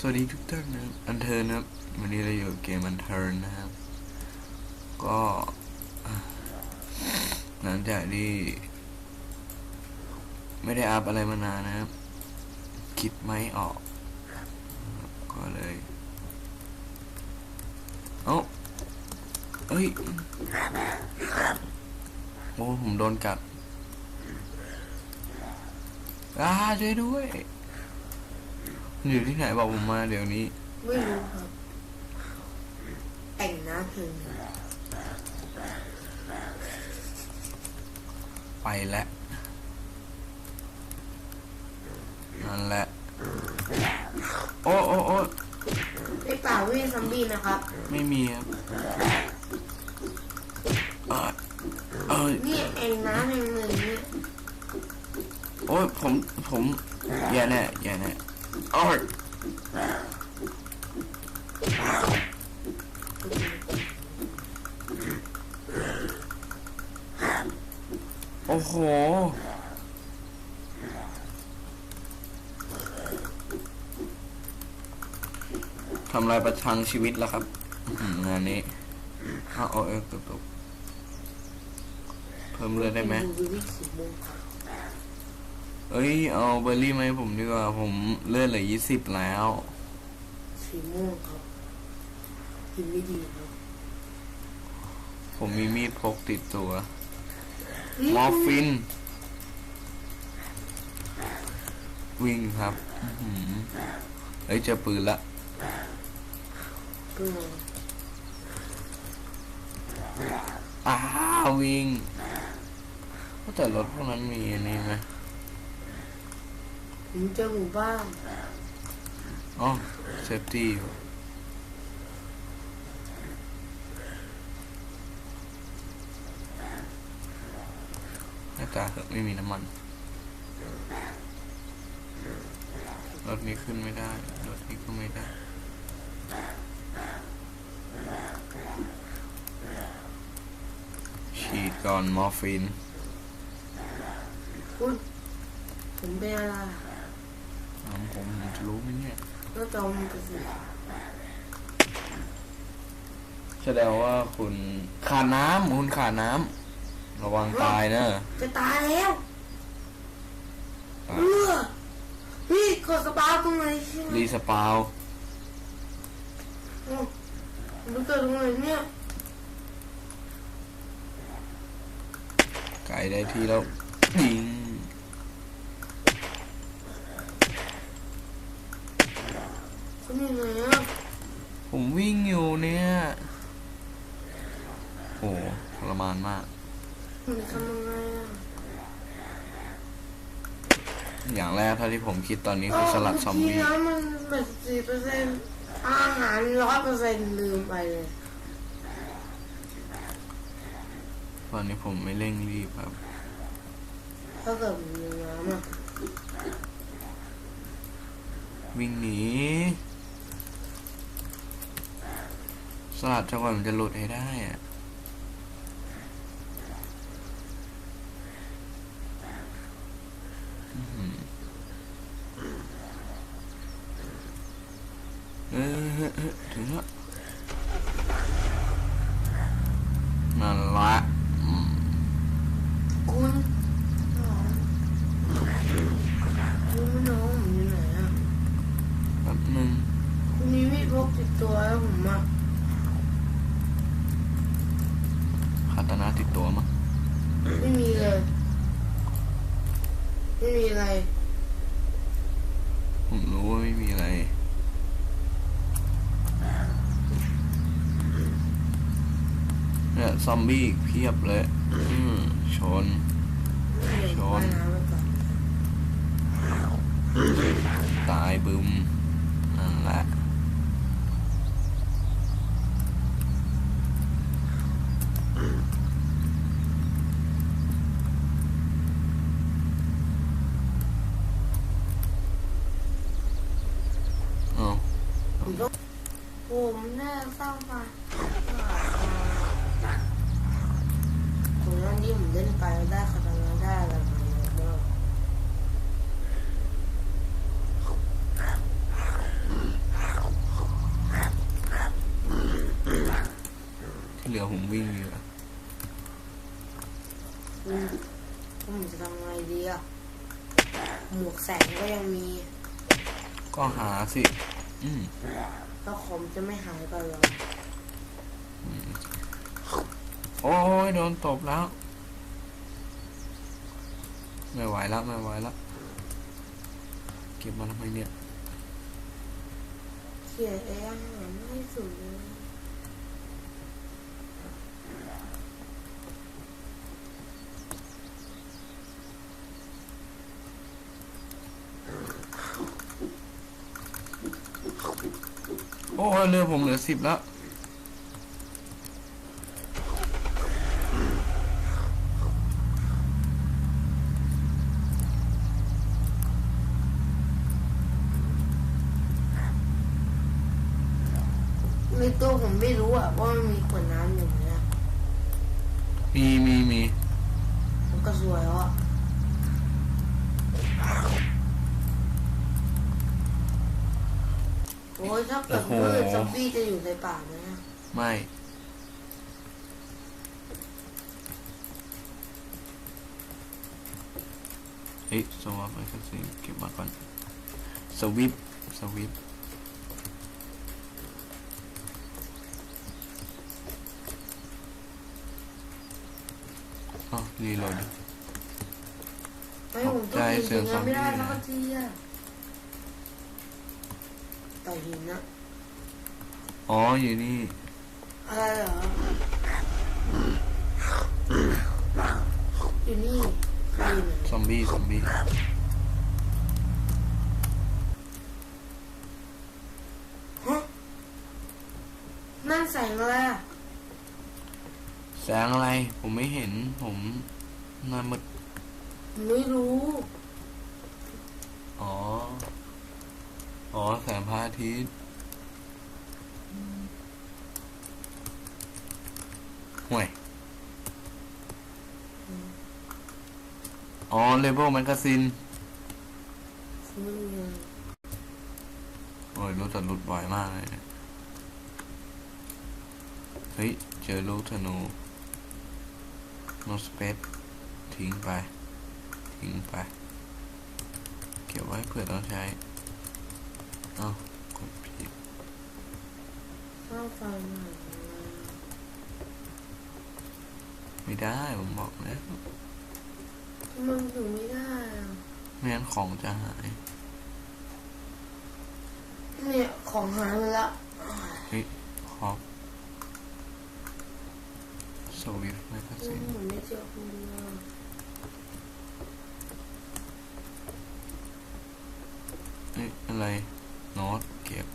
สวัสดีทุกท่านนะอันเทิร์นะครับวันนี้เราอยู่เกมอันเทิร์นะครับ ก็หลังจากที่ไม่ได้อัพอะไรมานานนะครับ คิดไม่ออก ก็เลยเอ้าเอ้ยโอ้ผมโดนกัดอ่าช่วยด้วย อยู่ที่ไหนบอกผมมาเดี๋ยวนี้ ไม่รู้ครับ แต่งหน้าเพลงไปแล้วนั่นแหละ โอ้โอ้โอ้ในป่าไม่มีซอมบี้นะครับ ไม่มีครับเออเออนี่เองน้ำเองเลยเนี่ยโอ้ยผมผมแย่แน่แย่แน่ โอ้โอ้โหทำลายประทังชีวิตแล้วครับงานนี้เอาเอาเออตกตกเพิ่มเลือดได้ไหม ดูวิธีสีม่วงครับ เอ้ย เอาเบอร์รี่มาให้ผมดีกว่า ผมเลือดเหลือยี่สิบแล้ว สีม่วงครับกินไม่ดีครับผมมีมีดพกติดตัว มอร์ฟิน วิ่งครับอื้อหือเอ้ยเจอปืนละ ก็อ้าววิ่งว่าแต่รถพวกนั้นมีอันนี้ไหม ผมเจอหมู่บ้านอ๋อเซฟตี้อยู่หน้าตาเถอะไม่มีน้ำมัน รถนี้ขึ้นไม่ได้ รถนี้ก็ไม่ได้ฉีดก่อนมอร์ฟินคุณผมเป็นอะไร ถามผมผมจะรู้ไหมเนี่ยก็จอมกระสือแสดงว่าคุณขาดน้ำคุณขาดน้ำระวังตายเนอะจะตายแล้วเออพี่กดสปาร์ตรงไหนใช่ไหมรีสปาวอืมมันเกิดตรงไหนเนี่ยไก่ได้ที่แล้วยิง คุณอยู่ไหนอะผมวิ่งอยู่เนี่ยโอ้ทรมานมากมันทำยังไงอะอย่างแรกเท่าที่ผมคิดตอนนี้คือสลัดซอมบี้เมื่กี้นะมันแบบสี่เปอร์เซ็นต์อาหารร้อยเปอร์เซ็นต์ลืมไปเลยตอนนี้ผมไม่เร่งรีบครับ ถ้าเกิดมันมีน้ำอะ วิ่งหนี สลัดจังหวะมันจะหลุดให้ได้อะเออถึงแล้วนั่นละอืมคุณคุณไม่น้องอยู่ไหนอะแป๊บหนึงคุณมีมีดพกติดตัวแล้วผมอะ คา ตานะติดตัวมั้งไม่มีเลย ไม่มีอะไร ผมรู้ว่าไม่มีอะไร เนี่ยซอมบี้อีกเพียบเลย อืมชนไม่มีช้อนว่ายน้ำไปก่อนตายบึมนั่นแหละ ผมเริ่มเข้ามาผมนั่นที่มเล่นไปได้ขนาดนั้แล้วที่เหลือผมวิ่งอยู่อะผมจะทำไงดีอะหมวกแสงก็ยังมี ก็หาสิ อืมแล้วคอมจะไม่หายไปเหรอโอ้ยโดนตบแล้ว ไม่ไหวแล้วไม่ไหวแล้วเก็บมาทำไมเนี่ย เขียนเองหาไม่สุดเลย โอ้ย เรือผมเหลือสิบแล้วในตัวผมไม่รู้อะว่ามันมีขวดน้ำอยู่เนี่ยมีมีมี มันก็สวยแล้วอะโอ้ ยถ้าเกิดมืดซอมบี้จะอยู่ในป่าไหมอะไม่ เฮ้ยสวอปไปสักสิ่งเก็บมาก่อน สวิป สวิป อ๋อรีโหลด ไม่ผมต้องยิงถึงนั้นไม่ได้สักทีอะ ต่อหินนะอ๋ออยู่นี่อะไรเหรออยู่นี่ใครอยู่ไหนซอมบี้ซอมบี้ฮะนั่นแสงอะไรอะแสงอะไร ผมไม่เห็น ผมหน้ามืดผมไม่รู้ อ๋อ อ๋อ แสงพระอาทิตย์ห่วย อ๋อ เลเวลแมกกาซินไม่มีอะไรโอ้ย รู้แต่หลุดบ่อยมากเลยเนี่ยเฮ้ย เจอลูกธนู no space ทิ้งไป ทิ้งไป เก็บไว้เผื่อต้องใช้เอ้ากดผิดข้าวไฟใหม่อะไรไม่ได้ผมบอกแล้วทำไมมันถึงไม่ได้อะไม่งั้นของจะหายเนี่ยของหายไปแล้วเฮ้ยขอบสวิฟแมกกาอืซิมนผมไม่เจอคุณเลยเอ้ยอะไร โน้ตเก็บ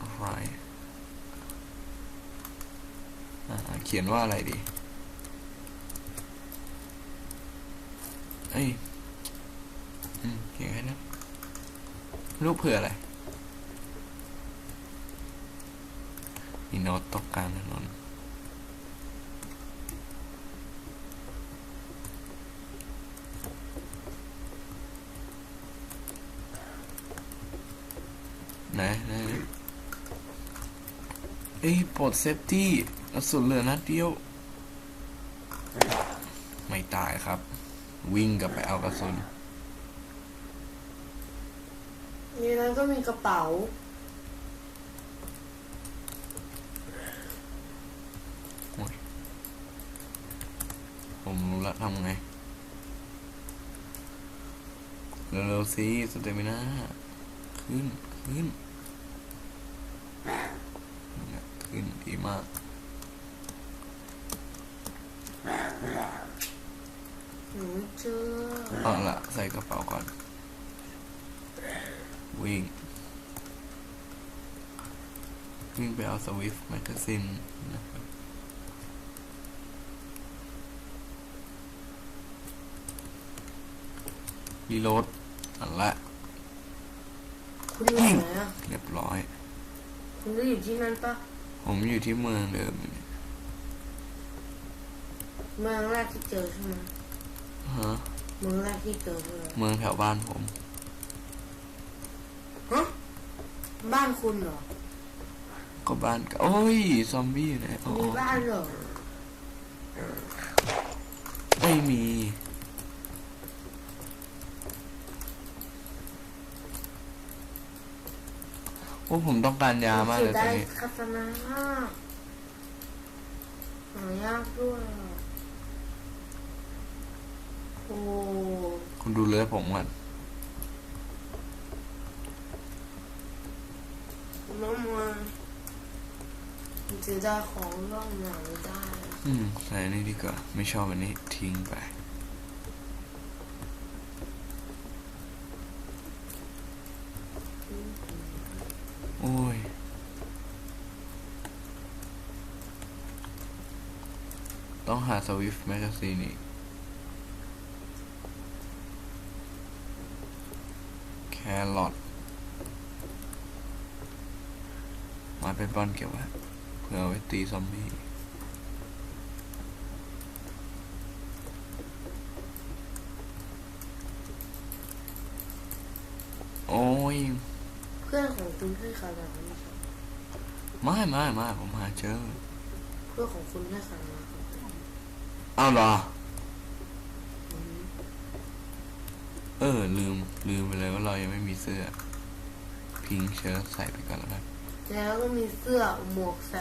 อะไรเขียนว่าอะไรดีเอ้ยอืมเขียนแค่นั้นรูปเผื่ออะไรมีโน้ตตกกลางถนน นไหนเอ้ยปลดเซฟตี้กระสุนเหลือนัดเดียว ไม่ตายครับ วิ่งกลับไปเอากระสุนในนั้นก็มีกระเป๋า ผมรู้ละทำไง เร็วๆสิสเตมิน่าขึ้น ขึ้นเนี่ยขึ้นดีมาก หนูไม่เจอเอาละใส่กระเป๋าก่อน วิ่ง วิ่งไปเอาสวิฟแมกกาซินนะครับรีโหลดอันละคุณอยู่ไหนอะเรียบร้อย คุณได้อยู่ที่นั่นปะผมอยู่ที่เมืองเดิมอยู่เนี่ยเมืองแรกที่เจอใช่ไหม ฮะเมืองแรกที่เจอเลยเมืองแถวบ้านผม ฮะบ้านคุณเหรอก็บ้านก็โอ้ย ซอมบี้อยู่ไหนอ๋อมีบ้านเหรอไม่มี โอ้ผมต้องการยามากเลยตอนได้นี้คาตานะหายากด้วยอะโอ้ คุณดูเลือดผมก่อนน้ำมันมันจะได้ของร่องไหนได้ อืม ใส่อันนี้ดีกว่า ไม่ชอบอันนี้ทิ้งไปโอ้ย ต้องหาสวิฟต์แมกกาซีนอีก แค รอทมาเป็นบอลเก็บไว้เพื่อเอาไว้ตีซอมบี้โอ้ย เพื่อนของคุณให้คาตานะไหมครับไม่ไม่ไม่ผมหาเจอ เพื่อนของคุณให้คาตานะครับอ้าวเหรออืม เออ ลืม ลืมไปเลยว่าเรายังไม่มีเสื้อ พิงเชิ้ตใส่ไปก่อนแล้วกัน แล้วก็มีเสื้อหมวกแส